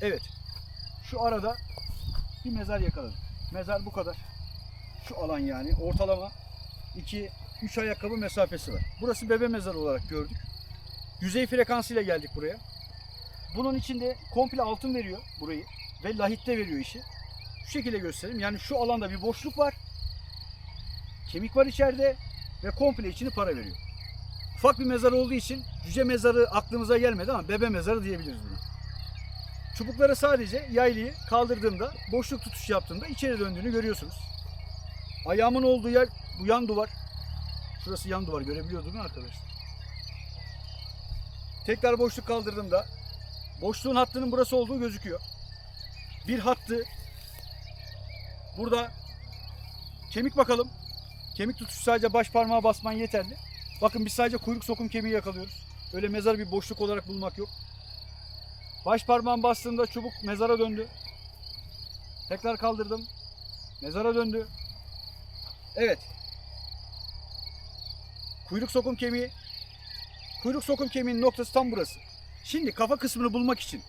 Evet. Şu arada bir mezar yakaladık. Mezar bu kadar. Şu alan yani ortalama 2 3 ayakkabı mesafesi var. Burası bebe mezarı olarak gördük. Yüzey frekansıyla geldik buraya. Bunun içinde komple altın veriyor burayı ve lahitte veriyor işi. Şu şekilde göstereyim. Yani şu alanda bir boşluk var. Kemik var içeride ve komple içini para veriyor. Ufak bir mezar olduğu için cüce mezarı aklımıza gelmedi ama bebe mezarı diyebiliriz buna. Çubukları sadece yaylıyı kaldırdığımda, boşluk tutuş yaptığımda içeri döndüğünü görüyorsunuz. Ayağımın olduğu yer bu yan duvar. Şurası yan duvar görebiliyor değil mi arkadaşlar? Tekrar boşluk kaldırdığımda boşluğun hattının burası olduğu gözüküyor. Bir hattı burada kemik bakalım. Kemik tutuşu sadece baş parmağa basman yeterli. Bakın biz sadece kuyruk sokum kemiği yakalıyoruz. Öyle mezar bir boşluk olarak bulmak yok. Baş parmağım bastığımda çubuk mezara döndü. Tekrar kaldırdım. Mezara döndü. Evet. Kuyruk sokum kemiği. Kuyruk sokum kemiğinin noktası tam burası. Şimdi kafa kısmını bulmak için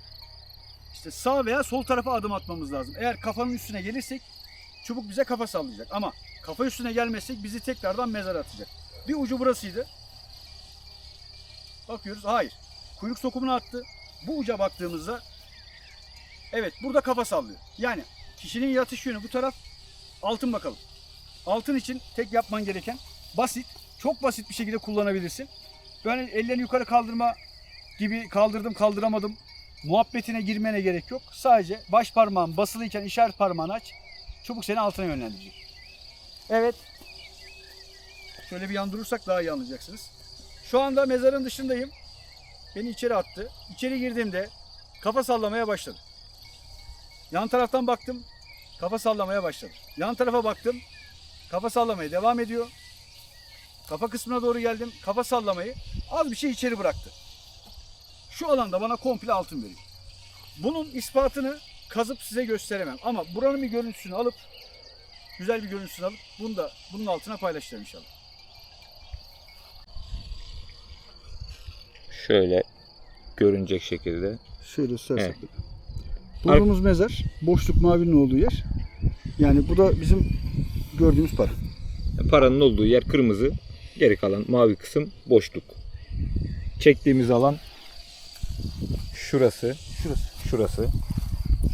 işte sağ veya sol tarafa adım atmamız lazım. Eğer kafanın üstüne gelirsek çubuk bize kafa sallayacak. Ama kafa üstüne gelmezsek bizi tekrardan mezara atacak. Bir ucu burasıydı. Bakıyoruz. Hayır. Kuyruk sokumunu attı. Bu uca baktığımızda evet burada kafa sallıyor. Yani kişinin yatış yönü bu taraf. Altın bakalım. Altın için tek yapman gereken basit, çok basit bir şekilde kullanabilirsin. Böyle ellerini yukarı kaldırma gibi kaldırdım kaldıramadım muhabbetine girmene gerek yok. Sadece baş parmağın basılıyken işaret parmağını aç. Çubuk seni altına yönlendirecek. Evet. Şöyle bir yan durursak daha iyi anlayacaksınız. Şu anda mezarın dışındayım. Beni içeri attı. İçeri girdiğimde kafa sallamaya başladı. Yan taraftan baktım. Kafa sallamaya başladı. Yan tarafa baktım. Kafa sallamaya devam ediyor. Kafa kısmına doğru geldim. Kafa sallamayı az bir şey içeri bıraktı. Şu alanda bana komple altın veriyor. Bunun ispatını kazıp size gösteremem. Ama buranın bir görüntüsünü alıp güzel bir görüntüsünü alıp bunu da bunun altına paylaşacağım inşallah. Şöyle görünecek şekilde. Şöyle Evet. Bulduğumuz mezar boşluk mavinin olduğu yer. Yani bu da bizim gördüğümüz para. Paranın olduğu yer kırmızı. Geri kalan mavi kısım boşluk. Çektiğimiz alan şurası. Şurası. Şurası.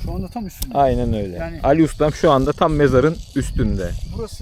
Şu anda tam üstünde. Aynen öyle. Yani- Ali Ustam şu anda tam mezarın üstünde. Burası